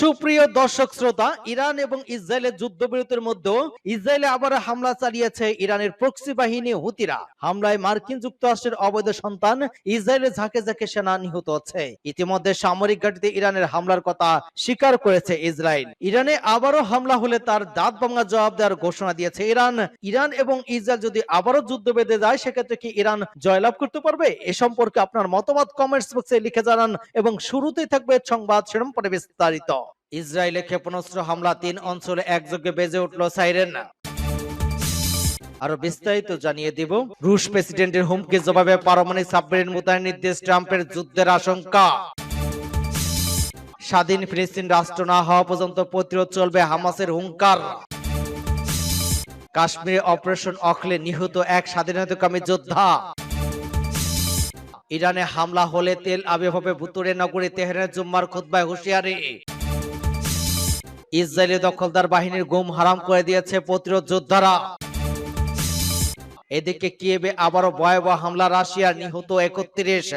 সুপ্রিয় দর্শক শ্রোতা, ইরান এবং ইসরায়েলের যুদ্ধবিরতির মধ্যেও ইসরায়েলে আবার হামলা চালিয়েছে ইরানের প্রক্সি বাহিনী হুতিরা। হামলায় মার্কিন যুক্তরাষ্ট্রের অবৈধ সন্তান ইসরায়েলের ঝাঁকে ঝাঁকে সেনা নিহত হচ্ছে। ইতিমধ্যে সামরিক ঘাটিতে ইরানের হামলার কথা স্বীকার করেছে ইসরায়েল। ইরানে আবারও হামলা হলে তার দাঁত ভাঙা জবাব দেওয়ার ঘোষণা দিয়েছে ইরান। ইরান এবং ইসরায়েল যদি আবারও যুদ্ধ বেঁধে যায়, সেক্ষেত্রে কি ইরান জয়লাভ করতে পারবে? এ সম্পর্কে আপনার মতামত কমেন্টস বক্সে লিখে জানান এবং শুরুতেই থাকবে সংবাদ শিরোনাম পরে বিস্তারিত। ইসরায়েলে ক্ষেপণাস্ত্র হামলা তিন অঞ্চলে একযোগে বেজে উঠল সাইরেন। আরও বিস্তারিত জানিয়ে দিব। রুশ প্রেসিডেন্টের হুমকি জবাবে পারমাণবিক সাবমেরিন মোতায়েন নির্দেশ ট্রাম্পের যুদ্ধের আশঙ্কা। স্বাধীন ফিলিস্তিন রাষ্ট্র না হওয়া পর্যন্ত প্রতিরোধ চলবে হামাসের হুঙ্কার। কাশ্মীরে অপারেশন অখলে নিহত এক স্বাধীনতাকামী যোদ্ধা। ইরানে হামলা হলে তেল আবির্ভাবে ভুতুরে নগরী তেহরানের জুম্মার খুতবায় হুঁশিয়ারি। ইসরায়েলি দখলদার বাহিনীর গুম হারাম করে দিয়েছে প্রতিরোধ যোদ্ধারা। এদিকে কিয়েবে আবারও ভয়াবহ হামলা, রাশিয়ার নিহত একত্রিশ।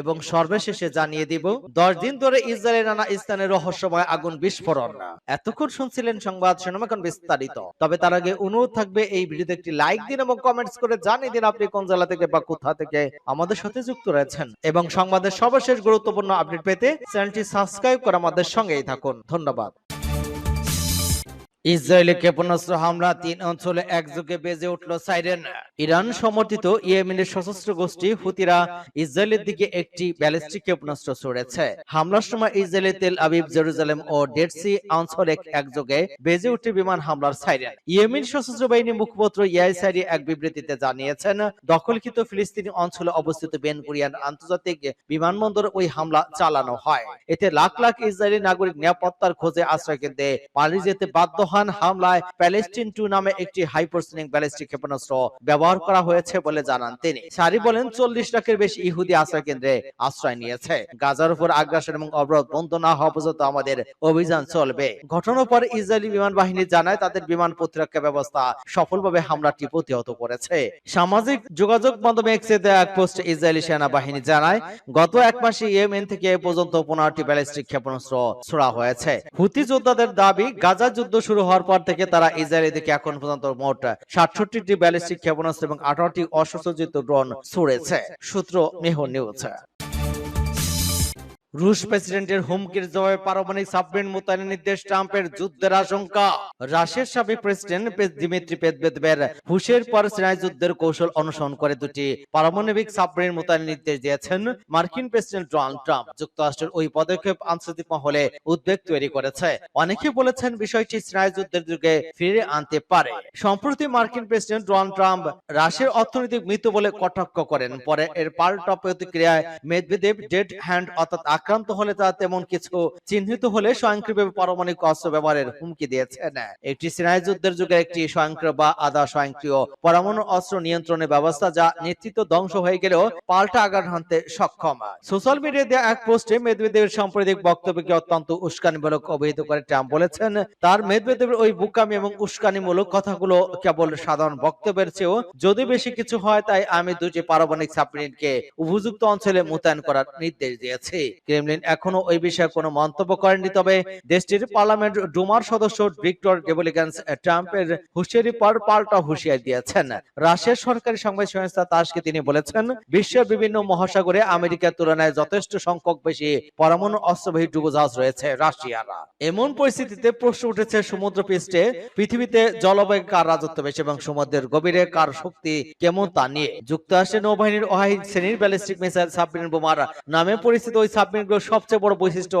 এবং সর্বশেষে জানিয়ে দিব, দশ দিন ধরে ইসরায়েলের নানা স্থানে রহস্যময় আগুন বিস্ফোরণ। এতক্ষণ শুনছিলেন সংবাদ এখন বিস্তারিত। তবে তার আগে অনুরোধ থাকবে, এই ভিডিওতে একটি লাইক দিন এবং কমেন্টস করে জানিয়ে দিন আপনি কোন জেলা থেকে বা কোথা থেকে আমাদের সাথে যুক্ত রয়েছেন। এবং সংবাদের সর্বশেষ গুরুত্বপূর্ণ আপডেট পেতে চ্যানেলটি সাবস্ক্রাইব করে আমাদের সঙ্গেই থাকুন। ধন্যবাদ। ইসরায়েলি ক্ষেপণাস্ত্র হামলা তিন অঞ্চলে একযোগে বেজে উঠল সাইরেন। ইরান সমর্থিত ইয়েমেনের সশস্ত্র গোষ্ঠী হুতিরা ইসরায়েলের দিকে একটি ব্যালিস্টিক ক্ষেপণাস্ত্র ছড়েছে। হামলার সময় ইসরায়েলের তেল আবিব, জেরুজালেম ও ডেড সি অঞ্চলে একযোগে বেজে উঠে বিমান হামলার সাইরেন। ইয়েমেন সশস্ত্র বাহিনীর মুখপাত্র ইয়াইসারি এক বিবৃতিতে জানিয়েছেন, দখলকৃত ফিলিস্তিনি অঞ্চলে অবস্থিত বেন কুরিয়ান আন্তর্জাতিক বিমানবন্দর ওই হামলা চালানো হয়। এতে লাখ লাখ ইসরায়েলি নাগরিক নিরাপত্তার খোঁজে আশ্রয় কেন্দ্রে পালিয়ে যেতে বাধ্য হন হামলায় প্যালেস্টিন টু নামে একটি হাইপারসোনিক ব্যালিস্টিক ক্ষেপণাস্ত্র ব্যবহার করা হয়েছে বলে জানান তিনি। সারি বলেন, চল্লিশ লাখের বেশি ইহুদি আশ্রয় কেন্দ্রে আশ্রয় নিয়েছে। গাজার উপর আগ্রাসন এবং অবরোধ বন্ধ না হওয়া পর্যন্ত আমাদের অভিযান চলবে। ঘটনার পর ইসরায়েলি বিমান বাহিনী জানায়, তাদের বিমান প্রতিরক্ষা ব্যবস্থা সফলভাবে হামলাটি প্রতিহত করেছে। সামাজিক যোগাযোগ মাধ্যমে এক্সে দেয়া এক পোস্টে ইসরায়েলি সেনাবাহিনী জানায়, গত এক মাসে ইয়েমেন থেকে এ পর্যন্ত পনেরোটি ব্যালিস্টিক ক্ষেপণাস্ত্র ছোড়া হয়েছে। হুতি যোদ্ধাদের দাবি, গাজা যুদ্ধ শুরু হওয়ার পর থেকে তারা ইসরায়েলের দিকে এখন পর্যন্ত মোট সাতষট্টিটি ব্যালিস্টিক ক্ষেপণাস্ত্র এবং আঠারোটি অসুসজ্জিত ড্রোন ছুড়েছে। সূত্র মেহর নিউজ। রুশ প্রেসিডেন্টের হুমকির জবাবে পারমাণবিক সাবমেরিন মোতায়েনের নির্দেশ ট্রাম্পের যুদ্ধের আশঙ্কা। রাশিয়ার সাবেক প্রেসিডেন্ট দিমিত্রি পেদবেদবের হুশের পর সিনাই যুদ্ধের কৌশল অনুসরণ করে দুটি পারমাণবিক সাবমেরিন মোতায়েনের নির্দেশ দিয়েছেন মার্কিন প্রেসিডেন্ট ডোনাল্ড ট্রাম্প। যুক্তরাষ্ট্রের ওই পদক্ষেপ আন্তর্জাতিক মহলে উদ্বেগ তৈরি করেছে। অনেকে বলেছেন বিষয়টি সিনাই যুদ্ধের যুগে ফিরে আনতে পারে। সম্প্রতি মার্কিন প্রেসিডেন্ট ডোনাল্ড ট্রাম্প রাশিয়ার অর্থনৈতিক মৃত্যু বলে কটাক্ষ করেন। পরে এর পাল্টা প্রতিক্রিয়ায় মেদভেদেব ডেড হ্যান্ড অর্থাৎ আক্রান্ত হলে তা তেমন কিছু চিহ্নিত হলে স্বয়ংক্রিয়ভাবে পারমাণবিক অস্ত্র ব্যবহারের হুমকি দিয়েছেন একটি সিনাই যুদ্ধের যুগে একটি স্বয়ংক্রিয় বা আধা স্বয়ংক্রিয় পরমাণু অস্ত্র নিয়ন্ত্রণের ব্যবস্থা যা নেতৃত্ব ধ্বংস হয়ে গেলেও পাল্টা আঘাত হানতে সক্ষম। সোশ্যাল মিডিয়ায় দেওয়া এক পোস্টে মেদভেদেবের সাম্প্রতিক বক্তব্যকে অত্যন্ত উস্কানিমূলক অভিহিত করে ট্রাম্প বলেছেন, তার মেদভেদেবের ওই বুকামি এবং উস্কানিমূলক কথাগুলো কেবল সাধারণ বক্তব্যের চেয়েও যদি বেশি কিছু হয়, তাই আমি দুটি পারমাণবিক সাবমেরিনকে উপযুক্ত অঞ্চলে মোতায়েন করার নির্দেশ দিয়েছি। ক্রেমলিন এখনও ওই বিষয়ে কোনো মন্তব্য করেনি তবে দেশটির পার্লামেন্ট ডুমার সদস্য ভিক্টর ডেবলিগান্স ট্রাম্পের হুঁশিয়ারি পর পাল্টা হুঁশিয়ারি দিয়েছেন। রাশিয়ার সরকারি সংবাদ সংস্থা তাসকে তিনি বলেছেন, বিশ্বের বিভিন্ন মহাসাগরে আমেরিকার তুলনায় যথেষ্ট সংখ্যক বেশি পরমাণু অস্ত্রবাহী ডুবোজাহাজ রয়েছে রাশিয়ারা। এমন পরিস্থিতিতে প্রশ্ন উঠেছে, সমুদ্র পৃষ্ঠে পৃথিবীতে জলবায়ু কার রাজত্ব বেশি এবং সমুদ্রের গভীরে কার শক্তি কেমন তা নিয়ে। যুক্তরাষ্ট্রের নৌবাহিনীর ওয়াহিদ শ্রেণির ব্যালিস্টিক মিসাইল সাবমেরিন বোমার নামে পরিচিত ওই সাবমেরিনগুলোর সবচেয়ে বড় বৈশিষ্ট্য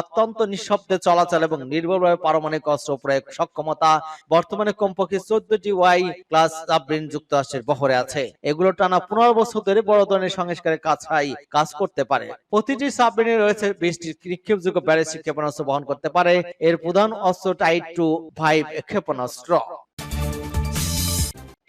অত্যন্ত নিঃশব্দে চলাচল এবং নির্ভরভাবে পারমাণবিক অস্ত্র প্রয়োগ সক্ষমতা। বর্তমানে কমপক্ষে চোদ্দটি ওয়াই ক্লাস সাবমেরিন যুক্তরাষ্ট্রের বহরে আছে। এগুলো টানা পনেরো বছর ধরে বড় ধরনের সংস্কারের কাছাই কাজ করতে পারে। প্রতিটি সাবমেরিনে রয়েছে বিশটি নিক্ষেপযোগ্য ব্যালিস্টিক ক্ষেপণাস্ত্র বহন করতে পারে। এর প্রধান অস্ত্র টাইট টু ফাইভ ক্ষেপণাস্ত্র।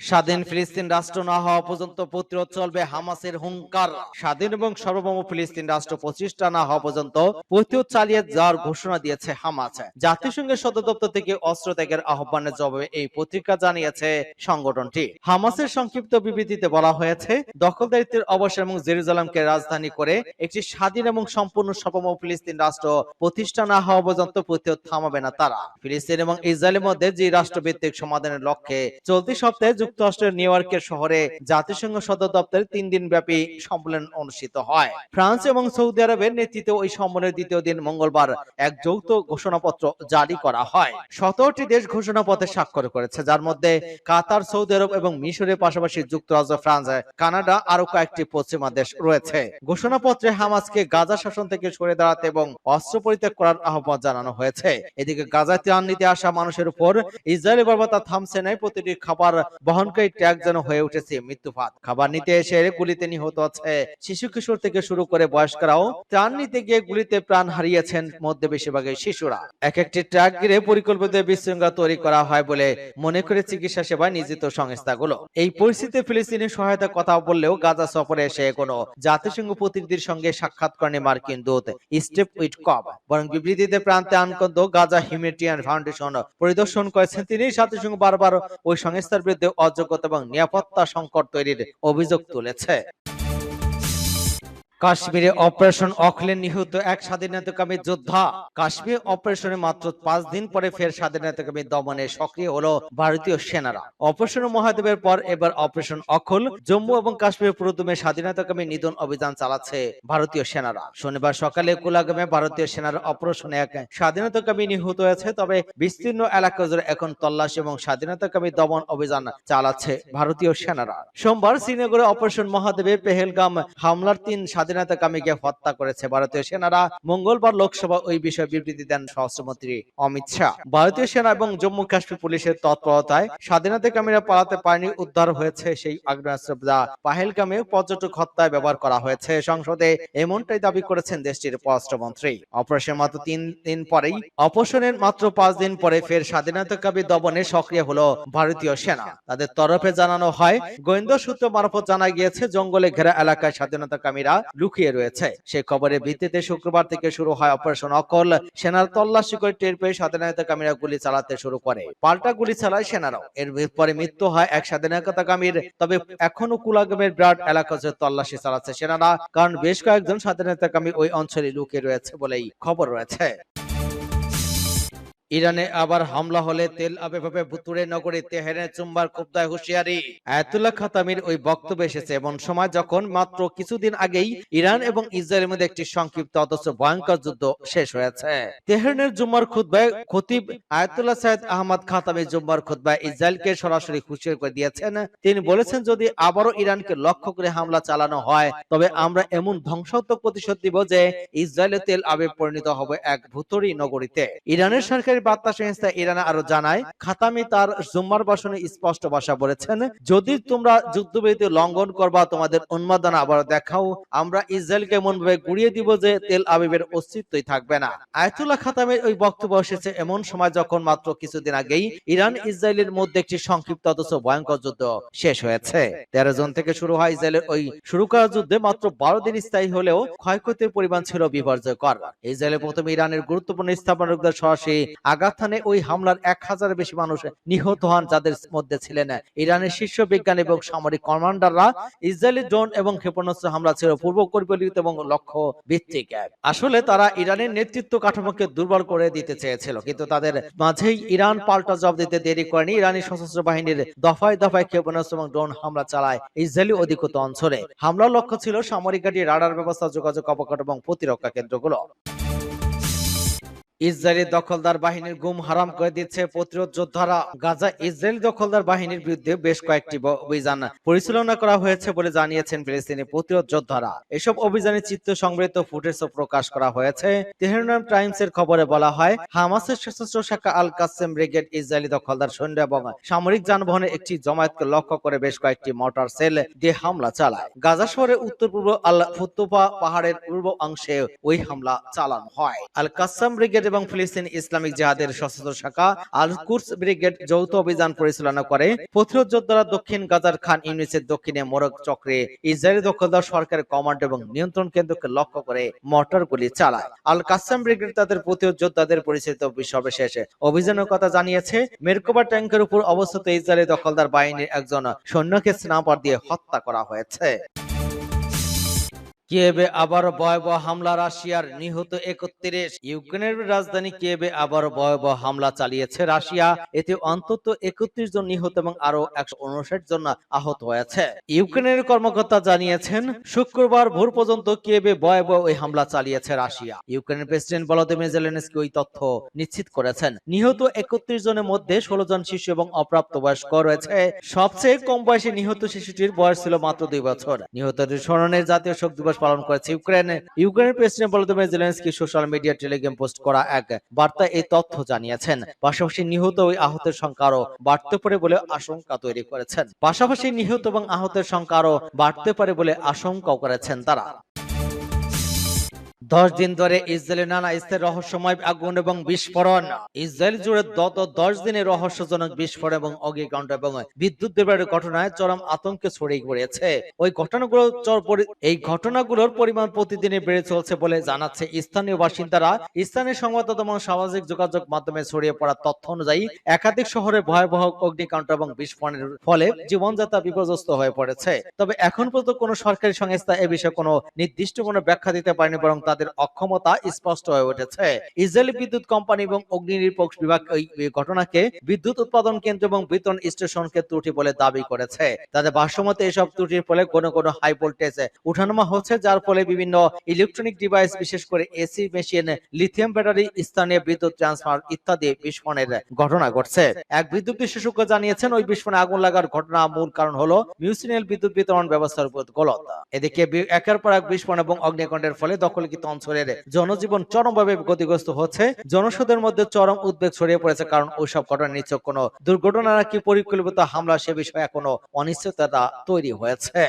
স্বাধীন ফিলিস্তিন রাষ্ট্র না হওয়া পর্যন্ত প্রতিরোধ চলবে হামাসের হুঙ্কার। স্বাধীন এবং সার্বভৌম ফিলিস্তিন রাষ্ট্র প্রতিষ্ঠা না হওয়া পর্যন্ত প্রতিরোধ চালিয়ে যাওয়ার ঘোষণা দিয়েছে হামাস। জাতিসংঘের সদর দপ্তর থেকে অস্ত্র ত্যাগের আহ্বানের জবাবে এই পত্রিকা জানিয়েছে সংগঠনটি। হামাসের সংক্ষিপ্ত বিবৃতিতে বলা হয়েছে, দখলদারিত্বের অবসর এবং জেরুজালামকে রাজধানী করে একটি স্বাধীন এবং সম্পূর্ণ সার্বভৌম ফিলিস্তিন রাষ্ট্র প্রতিষ্ঠা না হওয়া পর্যন্ত প্রতিরোধ থামাবে না তারা। ফিলিস্তিন এবং ইসরায়েলের মধ্যে যে রাষ্ট্রভিত্তিক সমাধানের লক্ষ্যে চলতি সপ্তাহে যুক্তরাষ্ট্রের নিউ ইয়র্কের শহরে জাতিসংঘ সদর দপ্তরে তিন দিন ব্যাপী সম্মেলন অনুষ্ঠিত হয়। ফ্রান্স এবং সৌদি আরবের নেতৃত্বে ওই সম্মেলনের দ্বিতীয় দিন মঙ্গলবার এক যৌথ ঘোষণাপত্র জারি করা হয়। সতেরোটি দেশ ঘোষণাপত্রে স্বাক্ষর করেছে, যার মধ্যে কাতার, সৌদি আরব এবং মিশরের পাশাপাশি যুক্তরাজ্য, ফ্রান্স, কানাডা আরও কয়েকটি পশ্চিমা দেশ রয়েছে। ঘোষণাপত্রে হামাসকে গাজা শাসন থেকে সরে দাঁড়াতে এবং অস্ত্র পরিত্যাগ করার আহ্বান জানানো হয়েছে। এদিকে গাজায় ত্রাণ নিতে আসা মানুষের উপর ইসরায়েলি বর্বরতা থামছে নাই, প্রতিটি খাবার বহনকারী ট্যাগ যেন হয়ে উঠেছে। মৃত্যুপাত খাবার নিতে এসে গুলিতে নিহত আছে শিশু কিশোর থেকে শুরু করে বয়স্করাও ত্রাণ নিতে গিয়ে গুলিতে প্রাণ হারিয়েছেন মধ্যে বেশিরভাগই শিশুরা। এক একটি ট্রাক ঘিরে পরিকল্পিত বিশৃঙ্খলা তৈরি করা হয় বলে মনে করে চিকিৎসা সেবায় নিয়োজিত সংস্থাগুলো। এই পরিস্থিতিতে ফিলিস্তিনের সহায়তা কথা বললেও গাজা সফরে এসে কোনো জাতিসংঘ প্রতিনিধির সঙ্গে সাক্ষাৎ করেনি মার্কিন দূত স্টেপ উইট কব বরং বিবৃতিতে প্রান্তে আনকন্দ গাজা হিউম্যানিটিয়ান ফাউন্ডেশন পরিদর্শন করেছেন। তিনি জাতিসংঘ বারবার ওই সংস্থার বিরুদ্ধে অযোগ্যতা এবং নিরাপত্তা সংকট তৈরির অভিযোগ তুলেছে। কাশ্মীরে অপারেশন অখলে নিহত এক স্বাধীনতাকামী যোদ্ধা। কাশ্মীর অপারেশনে মাত্র পাঁচ দিন পরে ফের স্বাধীনতাকামী দমনে সক্রিয় হলো ভারতীয় সেনারা। অপারেশন মহাদেবের পর এবার অপারেশন অখল জম্মু এবং কাশ্মীর পুরোদমে স্বাধীনতাকামী নিধন অভিযান চালাচ্ছে ভারতীয় সেনারা। শনিবার সকালে কুলাগামে ভারতীয় সেনার অপারেশনে এক স্বাধীনতাকামী নিহত হয়েছে, তবে বিস্তীর্ণ এলাকা জুড়ে এখন তল্লাশি এবং স্বাধীনতাকামী দমন অভিযান চালাচ্ছে ভারতীয় সেনারা। সোমবার শ্রীনগরে অপারেশন মহাদেবে পেহেলগাম হামলার তিন স্বাধীনতাকামীকে হত্যা করেছে ভারতীয় সেনারা। মঙ্গলবার লোকসভা ওই বিষয়ে বিবৃতি দেন স্বরাষ্ট্রমন্ত্রী অমিত শাহ। ভারতীয় সেনা এবং জম্মু কাশ্মীর পুলিশের তৎপরতায় স্বাধীনতাকামীরা পালাতে পারেনি, উদ্ধার হয়েছে সেই আগ্নেয়াস্ত্র যা পাহেলগামে পর্যটক হত্যায় ব্যবহার করা হয়েছে। সংসদে এমনটাই দাবি করেছেন দেশটির পররাষ্ট্রমন্ত্রী। অপারেশন মাত্র তিন দিন পরেই, অপারেশনের মাত্র পাঁচ দিন পরে ফের স্বাধীনতা স্বাধীনতাকামী দমনে সক্রিয় হলো ভারতীয় সেনা। তাদের তরফে জানানো হয়, গোয়েন্দা সূত্র মারফত জানা গিয়েছে, জঙ্গলে ঘেরা এলাকায় স্বাধীনতাকামীরা লুকিয়ে রয়েছে। সেই খবরের ভিত্তিতে শুক্রবার থেকে শুরু হয় অপারেশন অকল। সেনার তল্লাশি করে টের পেয়ে স্বাধীনতাকামীরা গুলি চালাতে শুরু করে। পাল্টা গুলি চালায় সেনারাও। এর পরে মৃত্যু হয় এক স্বাধীনতাকামীর। তবে এখনও কুলাগামের বিরাট এলাকা যে তল্লাশি চালাচ্ছে সেনারা, কারণ বেশ কয়েকজন স্বাধীনতাকামী ওই অঞ্চলে লুকিয়ে রয়েছে বলেই খবর রয়েছে। ইরানে আবার হামলা হলে তেল আবেভাবে ভুতুরে নগরী তেহরানের চুম্বার কুবদায় হুঁশিয়ারি। আয়াতুল্লাহ খাতামির ওই বক্তব্য এসেছে, এমন সময় যখন মাত্র কিছুদিন আগেই ইরান এবং ইসরায়েলের মধ্যে একটি সংক্ষিপ্ত অথচ ভয়ঙ্কর যুদ্ধ শেষ হয়েছে। তেহরানের জুম্মার খুতবায় খতিব আয়াতুল্লাহ সাইদ আহমদ খাতামি জুম্মার খুতবায় ইসরায়েলকে সরাসরি হুঁশিয়ারি করে দিয়েছেন। তিনি বলেছেন, যদি আবারও ইরানকে লক্ষ্য করে হামলা চালানো হয়, তবে আমরা এমন ধ্বংসাত্মক প্রতিশোধ দিব যে ইসরায়েলের তেল আবে পরিণত হবে এক ভুতুরি নগরীতে। ইরানের সরকারি বার্তা সংস্থা ইরান আরও জানায়, খাতামি তার জুম্মার ভাষণে স্পষ্ট ভাষা বলেছেন, যদি তোমরা যুদ্ধবিরতি লঙ্ঘন করবা, তোমাদের উন্মাদনা আবার দেখাও, আমরা ইসরায়েলকে এমন ভাবে গুড়িয়ে দিব যে তেল আবিবের অস্তিত্বই থাকবে না। আয়তুল্লাহ খাতামের ওই বক্তব্য এসেছে এমন সময় যখন মাত্র কিছুদিন আগেই ইরান ইসরায়েলের মধ্যে একটি সংক্ষিপ্ত অথচ ভয়ঙ্কর যুদ্ধ শেষ হয়েছে। তেরো জন থেকে শুরু হয় ইসরায়েলের ওই শুরু করা যুদ্ধে মাত্র বারো দিন স্থায়ী হলেও ক্ষয়ক্ষতির পরিমাণ ছিল বিপর্যয়কর। ইসরায়েলের প্রথমে ইরানের গুরুত্বপূর্ণ স্থাপনকদের সরাসরি আগাথানে ওই হামলার এক হাজারের বেশি মানুষ নিহত হন যাদের মধ্যে ছিলেন ইরানের শীর্ষ বিজ্ঞান এবং সামরিক কমান্ডাররা। ইসরায়েলি ড্রোন এবং ক্ষেপণাস্ত্র হামলা ছিল পূর্ব পরিকল্পিত এবং লক্ষ্য ভিত্তিক আসলে তারা ইরানের নেতৃত্ব কাঠামোকে দুর্বল করে দিতে চেয়েছিল, কিন্তু তাদের মাঝেই ইরান পাল্টা জবাব দিতে দেরি করেনি। ইরানি সশস্ত্র বাহিনীর দফায় দফায় ক্ষেপণাস্ত্র এবং ড্রোন হামলা চালায় ইসরায়েলি অধিকৃত অঞ্চলে। হামলার লক্ষ্য ছিল সামরিক ঘাঁটি রাডার ব্যবস্থা, যোগাযোগ অবকাঠ এবং প্রতিরক্ষা কেন্দ্রগুলো। ইসরায়েলি দখলদার বাহিনীর গুম হারাম করে দিচ্ছে প্রতিরোধ যোদ্ধারা। গাজা ইসরায়েলি দখলদার বাহিনীর বিরুদ্ধে বেশ কয়েকটি অভিযান পরিচালনা করা হয়েছে বলে জানিয়েছেন ফিলিস্তিনি প্রতিরোধ যোদ্ধারা। এসব অভিযানে চিত্র সংবৃত্ত ফুটেজও প্রকাশ করা হয়েছে। তেহরান টাইমস এর খবরে বলা হয়, হামাসের সশস্ত্র শাখা আল কাসেম ব্রিগেড ইসরায়েলি দখলদার সৈন্য এবং সামরিক যানবাহনের একটি জমায়েতকে লক্ষ্য করে বেশ কয়েকটি মোটর সেল দিয়ে হামলা চালায়। গাজা শহরের উত্তর পূর্ব আল ফুতুপা পাহাড়ের পূর্ব অংশে ওই হামলা চালানো হয়। আল কাসাম ব্রিগেডের এবং ফিলিস্তিন ইসলামিক জিহাদের সশস্ত্র শাখা আল কুর্স ব্রিগেড যৌথ অভিযান পরিচালনা করে। প্রতিরোধ যোদ্ধারা দক্ষিণ গাজার খান ইউনিসের দক্ষিণে মোরক চক্রে ইসরায়েলি দখলদার সরকারের কমান্ড এবং নিয়ন্ত্রণ কেন্দ্রকে লক্ষ্য করে মর্টার গুলি চালায়। আল কাসাম ব্রিগেড তাদের প্রতিরোধ যোদ্ধাদের পরিচিত সর্বশেষ অভিযানের কথা জানিয়েছে। মেরকোবা ট্যাঙ্কের উপর অবস্থিত ইসরায়েলি দখলদার বাহিনীর একজন সৈন্যকে স্নাপার দিয়ে হত্যা করা হয়েছে। কিয়েবে আবারও ভয়াবহ হামলা রাশিয়ার নিহত একত্রিশ? ইউক্রেনের রাজধানী কিয়েবে আবারও ভয়াবহ হামলা চালিয়েছে রাশিয়া? এতে অন্তত একত্রিশ জন নিহত এবং আরও একশো উনষাট জন আহত হয়েছে। ইউক্রেনের কর্মকর্তা জানিয়েছেন, শুক্রবার ভোর পর্যন্ত কিয়েবে ভয়াবহ ওই হামলা চালিয়েছে রাশিয়া। ইউক্রেনের প্রেসিডেন্ট ভলোদিমির জেলেনস্কি ওই তথ্য নিশ্চিত করেছেন। নিহত একত্রিশ জনের মধ্যে ষোলো জন শিশু এবং অপ্রাপ্ত বয়স্ক রয়েছে। সবচেয়ে কম বয়সে নিহত শিশুটির বয়স ছিল মাত্র দুই বছর। নিহতদের স্মরণের জাতীয় শোক দিবস পালন করেছে। ইউক্রেন ইউক্রেনের president Volodymyr Zelensky social media Telegram post করা এক বার্তা এই তথ্য জানিয়েছেন। পাশাপাশি নিহত ওই আহতের সংখ্যা আরও বাড়তে পারে বলে আশঙ্কা তৈরি করেছেন। পাশাপাশি নিহত এবং আহতের সংখ্যা আরও বাড়তে পারে বলে আশঙ্কাও করেছেন তারা। দশ দিন ধরে ইসরায়েলের নানা স্থানে রহস্যময় আগুন এবং বিস্ফোরণ। ইসরায়েল জুড়ে গত দশ দিনে রহস্যজনক বিস্ফোরণ এবং অগ্নিকাণ্ড এবং বিদ্যুৎ বিভ্রাটের ঘটনায় চরম আতঙ্কে ছড়িয়ে পড়েছে। ওই ঘটনাগুলো এই ঘটনাগুলোর পরিমাণ প্রতিদিনই বেড়ে চলছে বলে জানাচ্ছে স্থানীয় বাসিন্দারা। স্থানীয় সংবাদদাতা এবং সামাজিক যোগাযোগ মাধ্যমে ছড়িয়ে পড়া তথ্য অনুযায়ী, একাধিক শহরে ভয়াবহ অগ্নিকাণ্ড এবং বিস্ফোরণের ফলে জীবনযাত্রা বিপর্যস্ত হয়ে পড়েছে। তবে এখন পর্যন্ত কোনো সরকারি সংস্থা এ বিষয়ে কোনো নির্দিষ্ট কোনো ব্যাখ্যা দিতে পারেনি, বরং তাদের অক্ষমতা স্পষ্ট হয়ে উঠেছে। ইসরায়েলি বিদ্যুৎ কোম্পানি এবং অগ্নি নির্বাপক বিভাগ এই ঘটনাকে বিদ্যুৎ উৎপাদন কেন্দ্র এবং বিতরণ স্টেশনকে ত্রুটি বলে দাবি করেছে। তাদের ভাষ্যমতে এসব ত্রুটির ফলে কোনো কোনো হাই ভোল্টেজ উঠানামা হচ্ছে, যার ফলে বিভিন্ন ইলেকট্রনিক ডিভাইস বিশেষ করে এসি মেশিন লিথিয়াম ব্যাটারি স্থানীয় বিদ্যুৎ ট্রান্সফার ইত্যাদি বিস্ফোরণের ঘটনা ঘটছে। এক বিদ্যুৎ বিশেষজ্ঞ জানিয়েছেন, ওই বিস্ফোরণে আগুন লাগার ঘটনা মূল কারণ হলো মিউসিনিয়াল বিদ্যুৎ বিতরণ ব্যবস্থার উপর গলত। এদিকে একের পর এক বিস্ফোরণ এবং অগ্নিকাণ্ডের ফলে দখলকৃত অঞ্চলের জনজীবন চরমভাবে ক্ষতিগ্রস্ত হচ্ছে। জনসাধারণের মধ্যে চরম উদ্বেগ ছড়িয়ে পড়েছে কারণ ওইসব ঘটনা নিচক কোনো দুর্ঘটনা নাকি পরিকল্পিত হামলা সে বিষয়ে এখনও অনিশ্চয়তা তৈরি হয়েছে।